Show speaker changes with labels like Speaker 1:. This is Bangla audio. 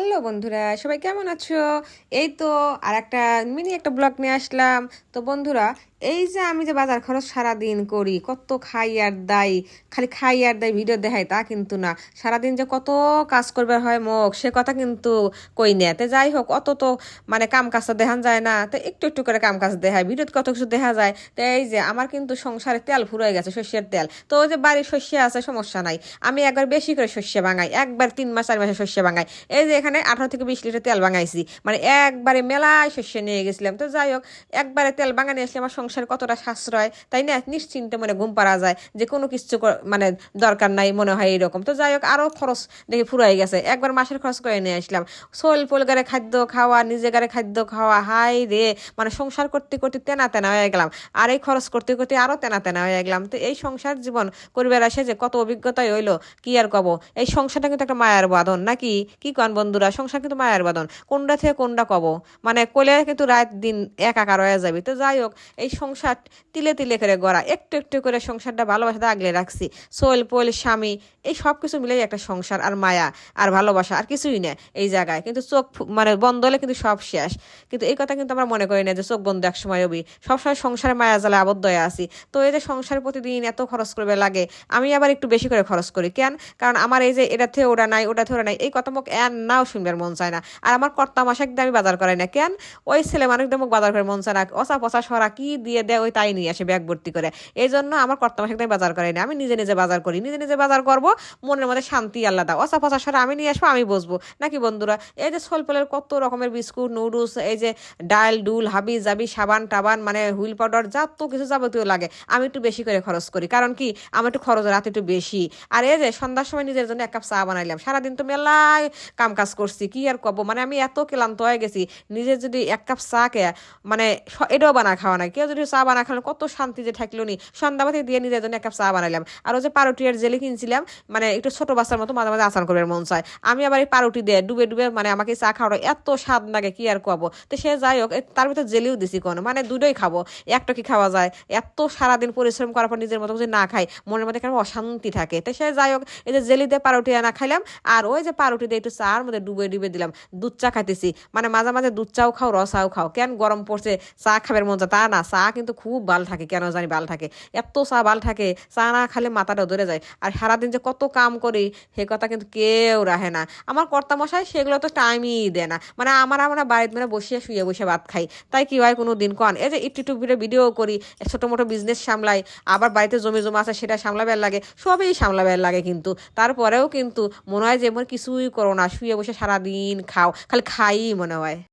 Speaker 1: হ্যালো বন্ধুরা, সবাই কেমন আছো? এই তো আর একটা মিনি একটা ব্লগ নিয়ে আসলাম। তো বন্ধুরা, এই যে আমি যে বাজার খরচ সারাদিন করি, কত খাই আর দাই, খালি খাই আর দাই ভিডিও দেখাই, তা কিন্তু না। সারাদিন যে কত কাজ করবে হয় মোক সে কথা কিন্তু কই না। তো যাই হোক, অত তো মানে কাম কাজটা দেখান যায় না। তো একটু একটু করে কাম কাজ দেখায় ভিডিওতে কত কিছু দেখা যায়। তো এই যে আমার কিন্তু সংসারে তেল ফুরাই গেছে শস্যের তেল। তো ওই যে বাড়ির শস্য আছে, সমস্যা নাই। আমি একবার বেশি করে শস্য বাঙাই, একবার তিন মাস, চার মাসে শস্য বাঙাই। এই যে এখানে আঠারো থেকে বিশ লিটার তেল বাঙাইছি মানে একবারে মেলায় শস্য নিয়ে গেছিলাম। তো যাই হোক, একবারে তেল বাঙানি আসলে আমার সংসার কতটা সাশ্রয়, তাই না? নিশ্চিন্তে মানে ঘুম পারা যায় যে কোনো কিছু মানে দরকার নাই, মনে হয় এরকম। তো যাই হোক আরও খরচ দেখে ফুরাই গেছে। একবার মাসের খরচ করে নিয়ে আসলাম। সোল পোলগারে খাদ্য খাওয়া, নিজে গারে খাদ্য খাওয়া, হাই রে! মানে সংসার করতে করতে তেনা তেনা হয়ে গেলাম। আর এই খরচ করতে করতে আরও তেনা তেনা হয়ে গেলাম। তো এই সংসার জীবন পরিবার আসে যে কত অভিজ্ঞতাই হইল, কি আর কব? এই সংসারটা কিন্তু একটা মায়ার বাঁধন, নাকি? কি কন বন্ধুরা, সংসার কিন্তু মায়ের বাঁধন। কোনটা থেকে কোনটা কব? মানে কোলে কিন্তু রাত দিন একাকার হয়ে যাবে। তো যাই হোক, এই সংসার তিলে তিলে করে গড়া, একটু একটু করে সংসারটা ভালোবাসাতে আগলে রাখছি। সোল পোল, স্বামী, এই সব কিছু মিলেই একটা সংসার আর মায়া আর ভালোবাসা আর কিছুই না এই জায়গায়। কিন্তু চোখ মানে বন্ধ হলে কিন্তু সব শেষ। কিন্তু এই কথা কিন্তু আমরা মনে করি না যে চোখ বন্ধ এক সময় হবি। সবসময় সংসারে মায়া জালে আবদ্ধ হয়ে আছি। তো এই যে সংসার প্রতিদিন এত খরচ করবে লাগে, আমি আবার একটু বেশি করে খরচ করি। কেন? কারণ আমার এই যে এটা থেকে ওটা নাই, ওটা থেকে ওটা নাই, এই কথা মুখ এর নাও শুনবার মন চায় না। আর আমার কর্তা মাসে একদম আমি বাজার করাই না। কেন? ওই ছেলে মানুষদের মুখ বাজার করে মন চায় না। অসা পচা সরা কি দিয়ে দেয়, ওই তাই নিয়ে আসে ব্যাগ ভর্তি করে। এই জন্য আমার কর্তা মাসে একদম বাজার করাই না। আমি নিজে নিজে বাজার করি, নিজে নিজে বাজার করব, মনের মধ্যে শান্তি আলাদা। অসা পচা সরা আমি নিয়ে আসব, আমি বসবো। নাকি বন্ধুরা, এই যে সোলপলের কত রকমের বিস্কুট, নুডলস, এই যে ডাল ডুল হাবি জাবি, সাবান, টাবান মানে হুইল পাউডার যা তো কিছু যাবতীয় লাগে, আমি একটু বেশি করে খরচ করি। কারণ কি? আমার একটু খরচ রাতে একটু বেশি। আর এই যে সন্ধ্যার সময় নিজের জন্য এক কাপ চা বানাইলাম। সারাদিন তো মেলায় কাম কাজ করছি, কি আর কব মানে আমি এত ক্লান্ত হয়ে গেছি নিজের যদি এক কাপ চা কে মানে এটাও বানা খাওয়া নাই। কেউ যদি চা বানা খাওয়া কত শান্তি যে থাকল নি। সন্ধ্যাবাতি দিয়ে নিজের জন্য এক কাপ চা বানাইলাম। আর ওই যে পাউরুটি আর জেলি কিনছিলাম মানে একটু ছোট বাচ্চার মতো মাঝে মাঝে আচার করবে মন চায়। আমি আবার এই পাউরুটি দিয়ে ডুবে ডুবে মানে আমাকে চা খাওয়াটা এত স্বাদ লাগে, কি আর কব তো সে যাই হোক তার ভিতর জেলিও দিছি কোনো। মানে দুটোই খাব, একটা কি খাওয়া যায়? এত সারাদিন পরিশ্রম করার পর নিজের মতো যদি না খাই, মনের মধ্যে কেন অশান্তি থাকে। তো সে যাই হোক, এই যে জেলি দিয়ে পাউরুটি আনা খাইলাম, আর ওই যে পাউরুটি দিয়ে একটু চার মধ্যে ডুবে ডুবে দিলাম। দুধ চা খাইতেছি। মানে মাঝে মাঝে দুধ চাও খাও রসাও খাও। কেন গরম পড়ছে? চা খাবার মন তা না, চা কিন্তু খুব ভালো থাকে। কেন জানি ভালো থাকে। এত চা ভালো থাকে, চা না খালে মাথাটা ধরে যায়। আর সারাদিন যে কত কাম করি, সে কথা কিন্তু কেউ রাখে না। আমার কর্তামশাই সেগুলো তো টাইমই দেয় না। মানে আমার আমরা বাড়িতে মানে বসিয়ে শুয়ে বসে ভাত খাই। তাই কি হয় কোনো দিন কন? এই যে একটু একটু ভিডিও করি, ছোটো মোটো বিজনেস সামলাই, আবার বাড়িতে জমি জমা আছে সেটা সামলাবার লাগে, সবই সামলাবার লাগে কিন্তু। তারপরেও কিন্তু মনে হয় যে মনে কিছুই করো না। শুয়ে বসে সারাদিন খাও খালি খাই মনে হয়।